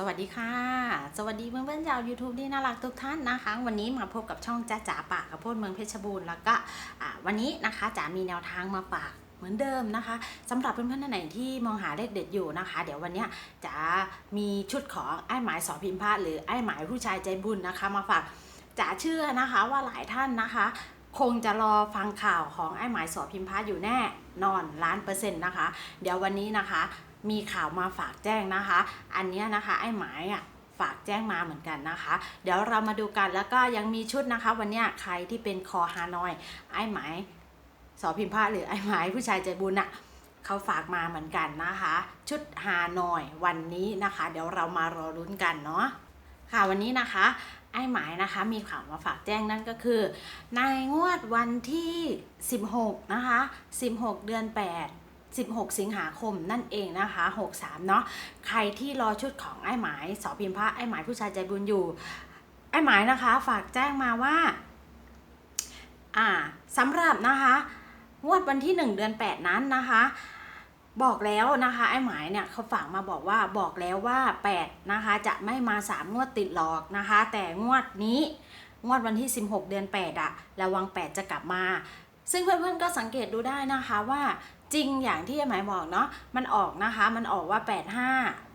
สวัสดีค่ะ สวัสดีเพื่อนๆชาว YouTube ที่น่ารักทุกท่านนะคะ วันนี้มาพบกับช่องจ้าจ๋าป่ากับพ่นเมืองเพชรบูรณ์แล้วก็วันนี้นะคะจ๋ามีแนวทางมาฝากเหมือนเดิมนะคะสำหรับเพื่อนๆท่านไหนที่มองหาเลขเด็ดอยู่นะคะ เดี๋ยววันนี้จ๋ามีชุดของไอ้หมายสอพิมพ์พาหรือไอ้หมายผู้ชายใจบุญนะคะ มาฝากจ๋าเชื่อนะคะว่าหลายท่านนะคะ คงจะรอฟังข่าวของไอ้หมายสอพิมพ์พาอยู่แน่นอนล้านเปอร์เซ็นต์นะคะ เดี๋ยววันนี้นะคะ มีข่าวมาฝากแจ้งนะคะ อันนี้นะคะไอ้หมายอะฝากแจ้งมาเหมือนกันนะคะ เดี๋ยวเรามาดูกันแล้วก็ยังมีชุดนะคะ วันนี้ใครที่เป็นคอฮานอย ไอ้หมายสอพิมพ์พระหรือไอ้หมายผู้ชายใจบุญอะเขาฝากมาเหมือนกันนะคะ ชุดฮานอยวันนี้นะคะ เดี๋ยวเรามารอลุ้นกันเนาะค่ะวันนี้นะคะ ไอ้หมายนะคะมีข่าวมาฝากแจ้งนั่นก็คือ ในงวดวันที่ 16 นะคะ 16 เดือน 8 16 สิงหาคมนั่นเองนะคะ 63 เนาะใครที่รอชุดของไอ้หมายสอพิมพ์พระไอ้หมายผู้ชายใจบุญอยู่ ไอ้หมายนะคะ ฝากแจ้งมาว่าอ่าสำหรับนะคะงวดวันที่ 1 เดือน 8 นั้นนะคะบอกแล้วนะคะไอ้หมายเนี่ยเขาฝากมาบอกว่าบอกแล้วว่า8นะคะจะไม่มา 3 งวดติดหรอกนะคะ แต่งวดนี้งวดวันที่ 16 เดือน 8อะระวัง 8 จะกลับมา ซึ่งเพื่อนๆก็สังเกตดูได้นะคะว่า จริงอย่างที่ไอ้หมายบอกเนาะมันออกนะคะ มันออกว่า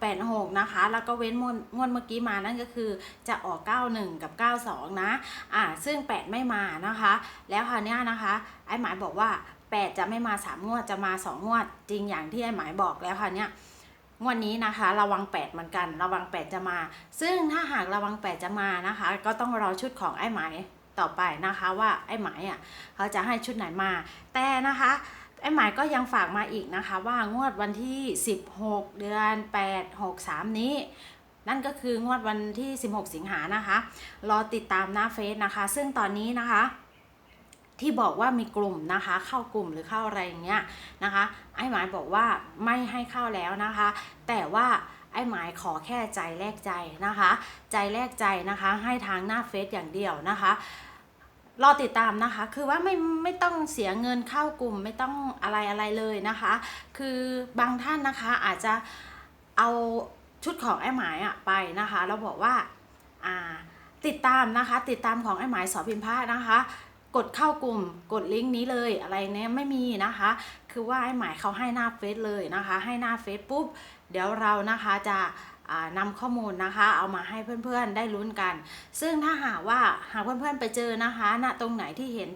85 86 นะคะ แล้วก็เว้นงวดงวดเมื่อกี้มานั่นก็คือจะออก 91 กับ 92 นะ อ่า ซึ่ง 8 ไม่มานะคะ แล้วคราวเนี้ยนะคะ ไอ้หมายบอกว่า 8 จะไม่มา 3 งวดจะมา 2 งวด จริงอย่างที่ไอ้หมายบอกแล้วค่ะเนี้ยงวดนี้นะคะ ระวัง 8 เหมือนกัน ระวัง 8 จะมา ซึ่งถ้าหากระวัง 8 จะมานะคะ ก็ต้องรอชุดของไอ้หมายต่อไปนะคะว่าไอ้หมายอะเขาจะให้ชุดไหนมาแต่นะคะ ไอ้หมายก็ยังฝากมาอีกนะคะว่างวดวันที่ 16 เดือน 8 63 นี้ นั่นก็คืองวดวันที่ 16 สิงหานะคะ รอติดตามหน้าเฟซนะคะ ซึ่งตอนนี้นะคะ ที่บอกว่ามีกลุ่มนะคะ เข้ากลุ่มหรือเข้าอะไรอย่างเงี้ยนะคะ ไอ้หมายบอกว่าไม่ให้เข้าแล้วนะคะ แต่ว่าไอ้หมายขอแค่ใจแลกใจนะคะ ใจแลกใจนะคะ ให้ทางหน้าเฟซอย่างเดียวนะคะ รอติดตามนะคะ คือว่าไม่ไม่ต้องเสียเงินเข้ากลุ่มไม่ต้องอะไรอะไรเลยนะคะ คือบางท่านนะคะอาจจะเอาชุดของไอ้หมายอะไปนะคะแล้วบอกว่าอ่าติดตามนะคะ ติดตามของไอ้หมายสอพิมพ์พระนะคะ กดเข้ากลุ่มกดลิงก์นี้เลยอะไรเนี้ยไม่มีนะคะ คือว่าไอ้หมายเขาให้หน้าเฟซเลยนะคะ ให้หน้าเฟซปุ๊บเดี๋ยวเรานะคะจะ นำข้อมูลนะคะเอามาให้เพื่อนๆได้ลุ้นกัน ซึ่งถ้าหากว่าหากเพื่อนๆไปเจอนะคะณตรงไหนที่เห็น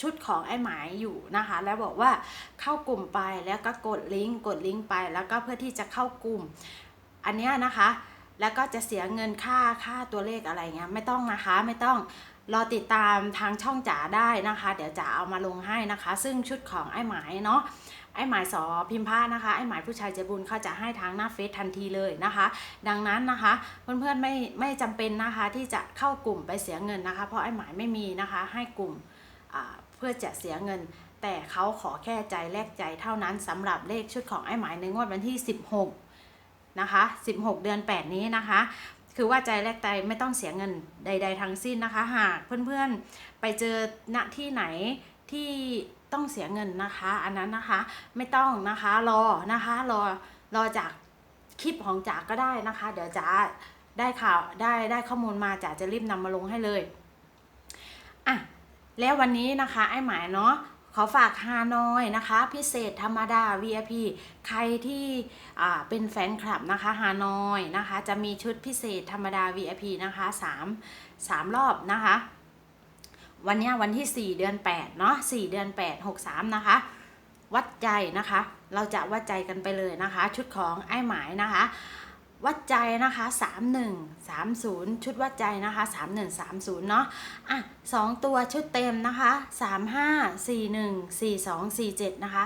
ชุดของไอ้หมายอยู่นะคะ แล้วบอกว่าเข้ากลุ่มไปแล้วก็กดลิงก์กดลิงก์ไปแล้วก็เพื่อที่จะเข้ากลุ่ม อันเนี้ยนะคะ แล้วก็จะเสียเงินค่าค่าตัวเลขอะไรเงี้ยไม่ต้องนะคะไม่ต้องรอติดตามทางช่องจ๋าได้นะคะ เดี๋ยวจ๋าเอามาลงให้นะคะ ซึ่งชุดของไอ้หมายเนาะ ไอ้หมายสอพิมพ์ผ้านะคะไอ้หมายผู้ชายใจบุญเขาจะให้ทางหน้าเฟซทันทีเลยนะคะ ดังนั้นนะคะ เพื่อนๆไม่ไม่จำเป็นนะคะที่จะเข้ากลุ่มไปเสียเงินนะคะ เพราะไอ้หมายไม่มีนะคะให้กลุ่มเพื่อจะเสียเงิน แต่เขาขอแค่ใจแลกใจเท่านั้นสำหรับเลขชุดของไอ้หมายในงวดวันที่ 16นะคะ16 เดือน 8 นี้นะคะคือว่าใจแลกใจไม่ต้องเสียเงินใด ๆ ทั้งสิ้นนะคะ หากเพื่อนๆไปเจอณที่ไหน ที่ต้องเสียเงินนะคะ อันนั้นนะคะไม่ต้องนะคะรอนะคะรอรอจากคลิปของจ๋าก็ได้นะคะ เดี๋ยวจ๋าได้ข่าวได้ได้ข้อมูลมาจ๋าจะรีบนำมาลงให้เลยอะแล้ววันนี้นะคะไอ้หมายเนาะขอฝากฮานอยนะคะ พิเศษธรรมดา VIP ใครที่เป็นแฟนคลับนะคะฮานอยนะคะ จะมีชุดพิเศษธรรมดา VIP นะคะ 3 3 รอบนะคะ วันนี้วันที่ 4 เดือน 8 เนาะ4เดือน 8 63 นะคะ วัดใจนะคะ เราจะวัดใจกันไปเลยนะคะ ชุดของไอ้หมายนะคะ วัดใจนะคะ 31 30 ชุดวัดใจนะคะ 3130 เนาะอะสองตัวชุดเต็มนะคะ 35 41 42 47 นะคะ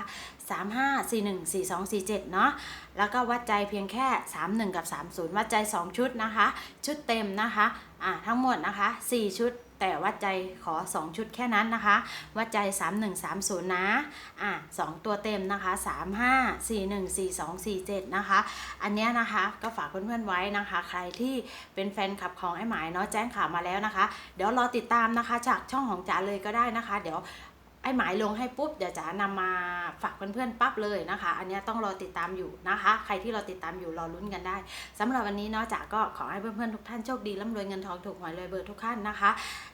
35 41 42 47 เนาะแล้วก็วัดใจเพียงแค่ 31 กับ 30 วัดใจ 2 ชุดนะคะ ชุดเต็มนะคะอะทั้งหมดนะคะ 4 ชุด แต่วัดใจขอ 2 ชุดแค่นั้นนะคะ วัดใจ 3130 นะอะ2ตัวเต็มนะคะ 35 41 42 47 นะคะ อันเนี้ยนะคะก็ฝากเพื่อนๆไว้นะคะ ใครที่เป็นแฟนคลับของไอ้หมายเนาะแจ้งข่าวมาแล้วนะคะ เดี๋ยวรอติดตามนะคะ จากช่องของจ๋าเลยก็ได้นะคะ เดี๋ยว ไอ้หมายลงให้ปุ๊บเดี๋ยวจะนำมาฝากเพื่อนๆปั๊บเลยนะคะ อันนี้ต้องรอติดตามอยู่นะคะ ใครที่รอติดตามอยู่รอลุ้นกันได้สำหรับวันนี้เนาะจ๋าก็ขอให้เพื่อนๆทุกท่านโชคดีร่ำรวยเงินทองถูกหวยรวยเบอร์ทุกท่านนะคะ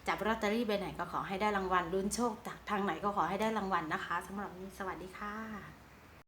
จับลอตเตอรี่ไปไหนก็ขอให้ได้รางวัลลุ้นโชคจากทางไหนก็ขอให้ได้รางวัลนะคะสำหรับวันนี้สวัสดีค่ะ